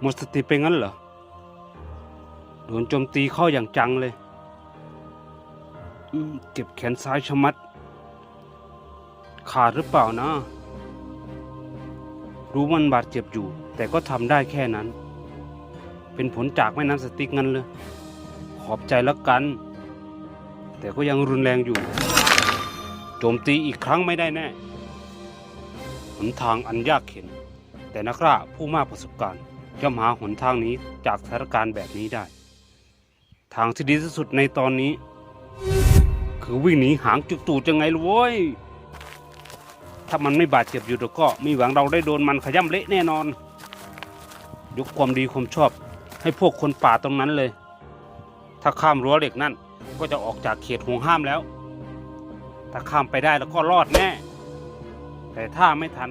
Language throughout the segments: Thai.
หมดสติไปงั้นเหรอ โดนโจมตีเข้าอย่างจังเลย เจ็บแขนซ้ายชะมัด ขาดหรือเปล่านะ รู้มันบาดเจ็บอยู่ แต่ก็ทำได้แค่นั้น เป็นผลจากแม่น้ำสติกงั้นเลย ขอบใจแล้วกัน แต่ก็ยังรุนแรงอยู่ โจมตีอีกครั้งไม่ได้แน่หนทางอันยากเข็น แต่นักล่าผู้มากประสบการณ์ ย่อมหาหนทางนี้จากสถานการณ์แบบนี้ได้ ทางที่ดีที่สุดในตอนนี้ คือวิ่งหนีหางจุกตูดยังไงล่ะเว้ย ถ้ามันไม่บาดเจ็บอยู่แล้วก็มีหวังเราได้โดนมันขย้ำเละแน่นอน ยกความดีความชอบ ให้พวกคนป่าตรงนั้นเลย ถ้าข้ามรั้วเหล็กนั่นก็จะออกจากเขตห่วงห้ามแล้ว ถ้าข้ามไปได้แล้วก็รอดแน่ แต่ถ้าไม่ทัน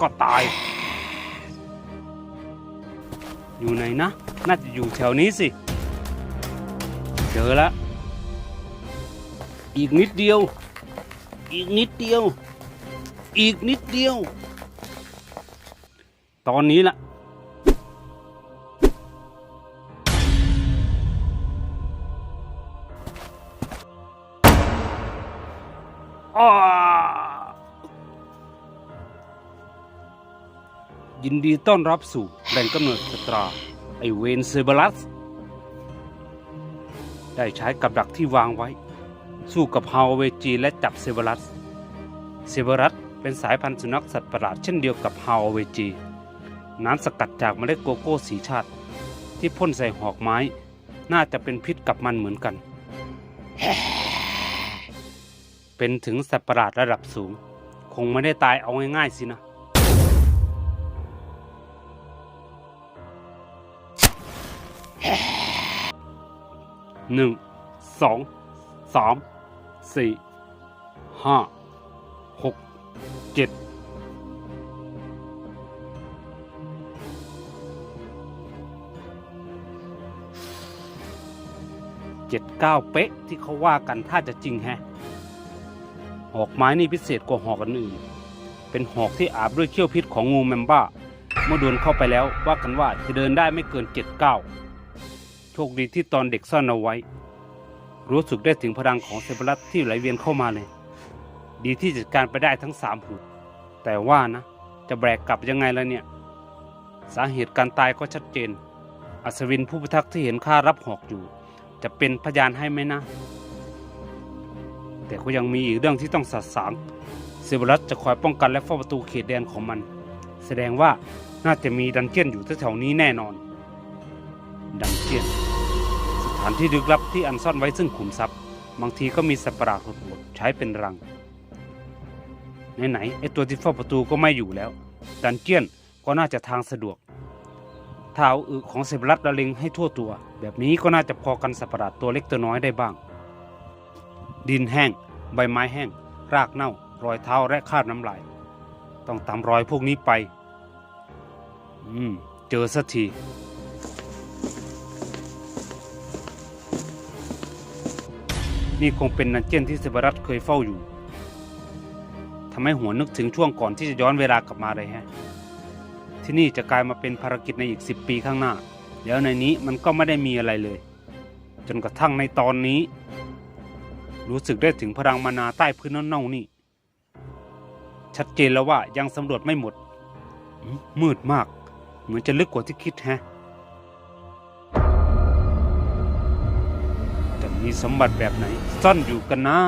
ก็ตาย อยู่ไหนนะ น่าจะอยู่แถวนี้สิ เจอแล้วอีกนิดเดียว อีกนิดเดียว อีกนิดเดียว ตอนนี้ละอ้า ยินดีต้อนรับสู่แหล่งกำเนิดสตรา ไอเวนเซเบลัส ได้ใช้กับดักที่วางไว้ สู้กับฮาวเวจีและจับเซเบลัส เซเบลัสเป็นสายพันธุ์สุนัขสัตว์ประหลาดเช่นเดียวกับฮาวเวจี น้ำสกัดจากเมล็ดโกโก้สีชาติ ที่พ่นใส่หอกไม้ น่าจะเป็นพิษกับมันเหมือนกัน เป็นถึงสัตว์ประหลาดระดับสูง คงไม่ได้ตายเอาง่ายๆสินะ หนึ่งสองสามสี่ห้าหกเจ็ดเจ็ดเก้าเป๊ะที่เขาว่ากันถ้าจะจริงแฮะ หอกไม้นี่พิเศษกว่าหอกอันอื่น เป็นหอกที่อาบด้วยเขี้ยวพิษของงูแมมบ้า เมื่อโดนเข้าไปแล้วว่ากันว่าจะเดินได้ไม่เกินเจ็ดเก้า คดีที่ตอนเด็กซ่อนเอาไว้ รู้สึกได้ถึงพลังของเซบรัสที่ไหลเวียนเข้ามาเลย ดีที่จัดการไปได้ทั้งสามหูแต่ว่านะ จะแบกกลับยังไงล่ะเนี่ย สาเหตุการตายก็ชัดเจน อัศวินผู้พิทักษ์ที่เห็นข้ารับหอกอยู่ จะเป็นพยานให้ไหมนะ แต่ก็ยังมีอีกเรื่องที่ต้องสัดสางเซบรัสจะคอยป้องกันและเฝ้าประตูเขตแดนของมัน แสดงว่าน่าจะมีดันเจียนอยู่แถวๆนี้แน่นอน ดันเจียนส ถานที่ลึกลับที่อันซ่อนไว้ซึ่งขุมทรัพย์ บางทีก็มีสัตว์ประหลาดหดใช้เป็นรัง ไหนๆไอตัวที่เฝ้าประตูก็ไม่อยู่แล้ว ดันเจียนก็น่าจะทางสะดวกถ้าเอาอึของเซบรัสละเลงให้ทั่วตัว แบบนี้ก็น่าจะพอกันสัตว์ประหลาดตัวเล็กตัวน้อยได้บ้าง ดินแห้ง ใบไม้แห้ง รากเน่า รอยเท้าและคราบน้ำลาย ต้องตามรอยพวกนี้ไป อืม เจอสักที นี่คงเป็นนันเจียนที่เซบารัสเคยเฝ้าอยู่ทำให้หัวนึกถึงช่วงก่อนที่จะย้อนเวลากลับมาเลยฮะ ที่นี่จะกลายมาเป็นภารกิจในอีกสิบปีข้างหน้า แล้วในนี้มันก็ไม่ได้มีอะไรเลย จนกระทั่งในตอนนี้ รู้สึกได้ถึงพลังมานาใต้พื้นเน่าๆนี่ ชัดเจนแล้วว่ายังสำรวจไม่หมด มืดมาก เหมือนจะลึกกว่าที่คิดแฮะ มีสมบัติแบบไหน ซ่อนอยู่กันนะ